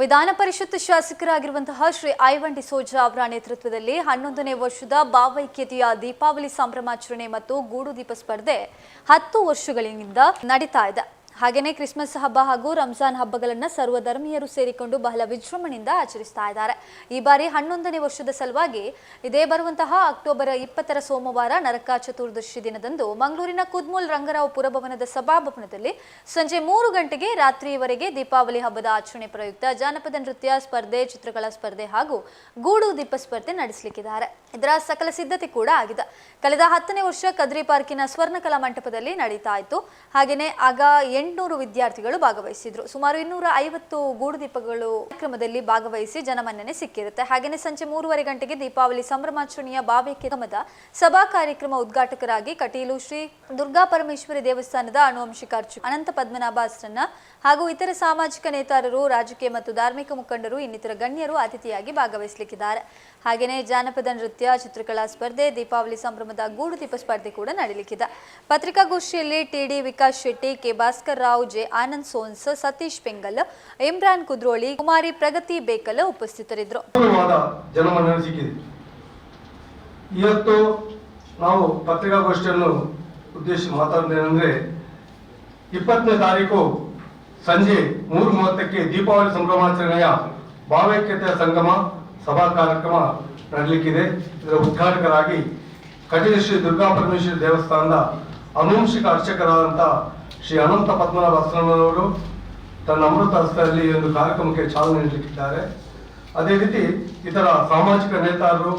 ವಿಧಾನ ಪರಿಷತ್ ಶಾಸಕರಾಗಿರುವಂತಹ ಶ್ರೀ ಐವನ್ ಡಿಸೋಜಾ ಅವರ ನೇತೃತ್ವದಲ್ಲಿ ಹನ್ನೊಂದನೇ ವರ್ಷದ ಭಾವೈಕ್ಯತೆಯ ದೀಪಾವಳಿ ಸಂಭ್ರಮಾಚರಣೆ ಮತ್ತು ಗೂಡು ದೀಪ ಸ್ಪರ್ಧೆ ಹತ್ತು ವರ್ಷಗಳಿಂದ ನಡೀತಾ ಇದೆ. ಹಾಗೆಯೇ ಕ್ರಿಸ್ಮಸ್ ಹಬ್ಬ ಹಾಗೂ ರಂಜಾನ್ ಹಬ್ಬಗಳನ್ನು ಸರ್ವಧರ್ಮೀಯರು ಸೇರಿಕೊಂಡು ಬಹಳ ವಿಜೃಂಭಣೆಯಿಂದ ಆಚರಿಸ್ತಾ ಇದ್ದಾರೆ. ಈ ಬಾರಿ ಹನ್ನೊಂದನೇ ವರ್ಷದ ಸಲುವಾಗಿ ಇದೇ ಬರುವಂತಹ ಅಕ್ಟೋಬರ್ ಇಪ್ಪತ್ತರ ಸೋಮವಾರ ನರಕ ಚತುರ್ದಶಿ ದಿನದಂದು ಮಂಗಳೂರಿನ ಕುದ್ಮೂಲ್ ರಂಗರಾವ್ ಪುರಭವನದ ಸಭಾಭವನದಲ್ಲಿ ಸಂಜೆ ಮೂರು ಗಂಟೆಗೆ ರಾತ್ರಿಯವರೆಗೆ ದೀಪಾವಳಿ ಹಬ್ಬದ ಆಚರಣೆ ಪ್ರಯುಕ್ತ ಜಾನಪದ ನೃತ್ಯ ಸ್ಪರ್ಧೆ, ಚಿತ್ರಕಲಾ ಸ್ಪರ್ಧೆ ಹಾಗೂ ಗೂಡು ದೀಪ ಸ್ಪರ್ಧೆ ನಡೆಸಲಿಕ್ಕಿದ್ದಾರೆ. ಇದರ ಸಕಲ ಸಿದ್ಧತೆ ಕೂಡ ಆಗಿದೆ. ಕಳೆದ ಹತ್ತನೇ ವರ್ಷ ಕದ್ರಿ ಪಾರ್ಕಿನ ಸ್ವರ್ಣಕಲಾ ಮಂಟಪದಲ್ಲಿ ನಡೀತಾ ಇತ್ತು. ಹಾಗೆಯೇ ಆಗ ಎಂಟುನೂರು ವಿದ್ಯಾರ್ಥಿಗಳು ಭಾಗವಹಿಸಿದ್ರು. ಸುಮಾರು ಇನ್ನೂರ ಐವತ್ತು ಗೂಡು ದೀಪಗಳು ಕಾರ್ಯಕ್ರಮದಲ್ಲಿ ಭಾಗವಹಿಸಿ ಜನಮನ್ನಣೆ ಸಿಕ್ಕಿರುತ್ತೆ. ಹಾಗೆಯೇ ಸಂಜೆ ಮೂರುವರೆ ಗಂಟೆಗೆ ದೀಪಾವಳಿ ಸಂಭ್ರಮಾಚರಣೆಯ ಭಾವ್ಯಕ್ರಮದ ಸಭಾ ಕಾರ್ಯಕ್ರಮ ಉದ್ಘಾಟಕರಾಗಿ ಕಟೀಲು ಶ್ರೀ ದುರ್ಗಾ ಪರಮೇಶ್ವರಿ ದೇವಸ್ಥಾನದ ಅನುವಂಶಿಕ ಅರ್ಚಕ ಅನಂತ ಪದ್ಮನಾಭಾಸ್ರನ್ನ ಹಾಗೂ ಇತರ ಸಾಮಾಜಿಕ ನೇತಾರರು, ರಾಜಕೀಯ ಮತ್ತು ಧಾರ್ಮಿಕ ಮುಖಂಡರು, ಇನ್ನಿತರ ಗಣ್ಯರು ಅತಿಥಿಯಾಗಿ ಭಾಗವಹಿಸಲಿಕ್ಕಿದ್ದಾರೆ. ಹಾಗೆಯೇ ಜಾನಪದ ನೃತ್ಯ, ಚಿತ್ರಕಲಾ ಸ್ಪರ್ಧೆ, ದೀಪಾವಳಿ ಸಂಭ್ರಮದ ಗೂಡು ದೀಪ ಸ್ಪರ್ಧೆ ಕೂಡ ನಡೆಯಲಿಕ್ಕಿದೆ ಪತ್ರಿಕಾಗೋಷ್ಠಿಯಲ್ಲಿ TD Vikas Shetty, K Bhaskar Rao J Anand Sons, Satish Pengal, Imran Kudroli, Kumari Pragati Bekal ಉಪಸ್ಥಿತರಿದ್ದರು. ಇವತ್ತು ನಾವು ಪತ್ರಿಕಾಗೋಷ್ಠಿಯನ್ನು ಉದ್ದೇಶಿಸಿ ಮಾತಾಡೋದೇನೆಂದ್ರೆ ಇಪ್ಪತ್ತನೇ ತಾರೀಕು ಸಂಜೆ ಮೂರು ಮೂವತ್ತಕ್ಕೆ ದೀಪಾವಳಿ ಸಂಭ್ರಮಾಚರಣೆಯ ಭಾವೈಕ್ಯತೆಯ ಸಂಗಮ, ಸಭಾ ಕಾರ್ಯಕ್ರಮ ನಡೆಯಲಿಕ್ಕಿದೆ. ಇದರ ಉದ್ಘಾಟಕರಾಗಿ ಕಟೀಲು ಶ್ರೀ ದುರ್ಗಾ ಪರಮೇಶ್ವರಿ ದೇವಸ್ಥಾನದ ಅನುವಂಶಿಕ ಅರ್ಚಕರಾದಂಥ ಶ್ರೀ ಅನಂತ ಪದ್ಮನಾಭ ಅಸ್ತ್ರನವರು ತನ್ನ ಅಮೃತ ಹಸ್ತದಲ್ಲಿ ಒಂದು ಕಾರ್ಯಕ್ರಮಕ್ಕೆ ಚಾಲನೆ ನೀಡಲಿಕ್ಕಿದ್ದಾರೆ. ಅದೇ ರೀತಿ ಇತರ ಸಾಮಾಜಿಕ ನೇತಾರರು,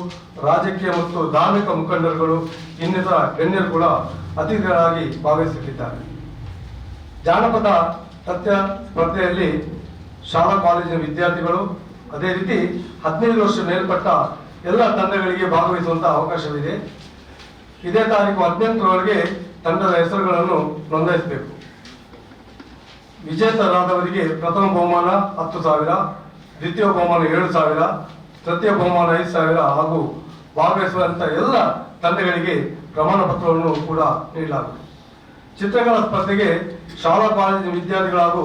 ರಾಜಕೀಯ ಮತ್ತು ಧಾರ್ಮಿಕ ಮುಖಂಡರುಗಳು, ಇನ್ನಿತರ ಗಣ್ಯರು ಕೂಡ ಅತಿಥಿಗಳಾಗಿ ಭಾಗವಹಿಸಲಿದ್ದಾರೆ ಜಾನಪದ ಸತ್ಯ ಸ್ಪರ್ಧೆಯಲ್ಲಿ ಶಾಲಾ ಕಾಲೇಜಿನ ವಿದ್ಯಾರ್ಥಿಗಳು, ಅದೇ ರೀತಿ ಹದಿನೈದು ವರ್ಷ ಮೇಲ್ಪಟ್ಟ ಎಲ್ಲ ತಂಡಗಳಿಗೆ ಭಾಗವಹಿಸುವಂತಹ ಅವಕಾಶವಿದೆ. ಇದೇ ತಾರೀಕು ಹದಿನೆಂಟರವರೆಗೆ ತಂಡದ ಹೆಸರುಗಳನ್ನು ನೋಂದಾಯಿಸಬೇಕು. ವಿಜೇತರಾದವರಿಗೆ ಪ್ರಥಮ ಬಹುಮಾನ ಹತ್ತು ಸಾವಿರ, ದ್ವಿತೀಯ ಬಹುಮಾನ ಏಳು ಸಾವಿರ, ತೃತೀಯ ಬಹುಮಾನ ಐದು ಸಾವಿರ ಹಾಗೂ ಭಾಗವಹಿಸುವಂಥ ಎಲ್ಲ ತಂಡಗಳಿಗೆ ಪ್ರಮಾಣ ಪತ್ರವನ್ನು ಕೂಡ ನೀಡಲಾಗುತ್ತದೆ ಚಿತ್ರಕಲಾ ಸ್ಪರ್ಧೆಗೆ ಶಾಲಾ, ಕಾಲೇಜಿನ ವಿದ್ಯಾರ್ಥಿಗಳು ಹಾಗೂ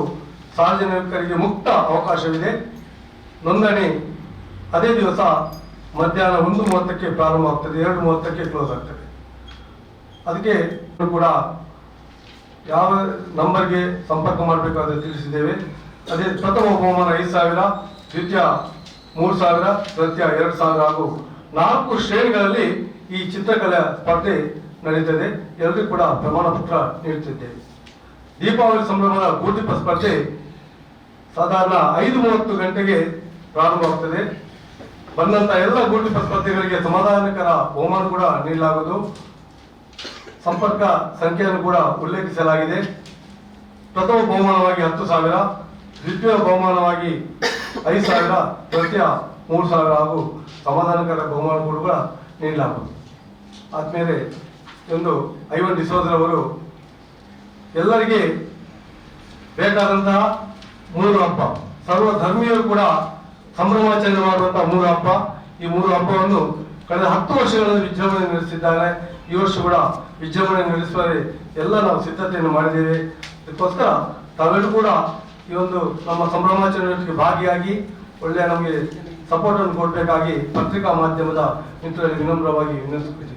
ಸಾರ್ವಜನಿಕರಿಗೆ ಮುಕ್ತ ಅವಕಾಶವಿದೆ. ನೋಂದಣಿ ಅದೇ ದಿವಸ ಮಧ್ಯಾಹ್ನ ಒಂದು ಮೂವತ್ತಕ್ಕೆ ಪ್ರಾರಂಭ ಆಗ್ತದೆ ಎರಡು ಮೂವತ್ತಕ್ಕೆ ಕ್ಲೋಸ್ ಆಗ್ತದೆ. ಅದಕ್ಕೆ ಕೂಡ ಯಾವ ನಂಬರ್ಗೆ ಸಂಪರ್ಕ ಮಾಡಬೇಕು ಅಂತ ತಿಳಿಸಿದ್ದೇವೆ. ಅದೇ ಪ್ರಥಮ ಬಹುಮಾನ ಐದು ಸಾವಿರ, ದ್ವಿತೀಯ ಮೂರು ಸಾವಿರ, ತೃತೀಯ ಎರಡು ಸಾವಿರ ಹಾಗೂ ನಾಲ್ಕು ಶ್ರೇಣಿಗಳಲ್ಲಿ ಈ ಚಿತ್ರಕಲೆ ಸ್ಪರ್ಧೆ ನಡೆಯುತ್ತದೆ ಎಲ್ಲರಿಗೂ ಕೂಡ ಪ್ರಮಾಣ ಪತ್ರ ನೀಡುತ್ತಿದ್ದೇವೆ. ದೀಪಾವಳಿ ಸಂಭ್ರಮದ ಗೂದೀಪ ಸ್ಪರ್ಧೆ ಸಾಧಾರಣ ಐದು ಮೂವತ್ತು ಗಂಟೆಗೆ ಪ್ರಾರಂಭವಾಗುತ್ತದೆ ಬಂದಂತ ಎಲ್ಲ ಗೂದೀಪ ಸ್ಪರ್ಧೆಗಳಿಗೆ ಸಮಾಧಾನಕರ ಬಹುಮಾನ ಕೂಡ ನೀಡಲಾಗುವುದು. ಸಂಪರ್ಕ ಸಂಖ್ಯೆಯನ್ನು ಕೂಡ ಉಲ್ಲೇಖಿಸಲಾಗಿದೆ. ಪ್ರಥಮ ಬಹುಮಾನವಾಗಿ ಹತ್ತು ಸಾವಿರ, ದ್ವಿತೀಯ ಬಹುಮಾನವಾಗಿ ಐದು ಸಾವಿರ, ತೃತೀಯ ಮೂರು ಸಾವಿರ ಹಾಗೂ ಸಮಾಧಾನಕರ ಬಹುಮಾನ ಕೂಡ ನೀಡಲಾಗುವುದು. ಆದ್ಮೇಲೆ ಒಂದು ಐವನ್ ಡಿಸೋದರವರು ಎಲ್ಲರಿಗೆ ಬೇಕಾದಂತಹ ಮೂರು ಹಬ್ಬ, ಸರ್ವ ಧರ್ಮೀಯರು ಕೂಡ ಸಂಭ್ರಮಾಚರಣೆ ಮಾಡುವಂತಹ ಮೂರು ಹಬ್ಬ. ಈ ಮೂರು ಹಬ್ಬವನ್ನು ಕಳೆದ ಹತ್ತು ವರ್ಷಗಳಲ್ಲಿ ವಿಜೃಂಭಣೆ ನಡೆಸಿದ್ದಾರೆ. ಈ ವರ್ಷ ಕೂಡ ವಿಜೃಂಭಣೆ ನಡೆಸುವಲ್ಲಿ ಎಲ್ಲ ನಾವು ಸಿದ್ಧತೆಯನ್ನು ಮಾಡಿದ್ದೇವೆ. ಇದಕ್ಕೋಸ್ಕರ ತಾವೆಲ್ಲರೂ ಕೂಡ ಈ ಒಂದು ನಮ್ಮ ಸಂಭ್ರಮಾಚರಣೆಗೆ ಭಾಗಿಯಾಗಿ ಒಳ್ಳೆಯ ನಮಗೆ ಸಪೋರ್ಟ್ ಅನ್ನು ಕೊಡಬೇಕಾಗಿ ಪತ್ರಿಕಾ ಮಾಧ್ಯಮದ ಮಿತ್ರರಿಗೆ ವಿನಮ್ರವಾಗಿ ವಿನಂತಿಸುತ್ತೇವೆ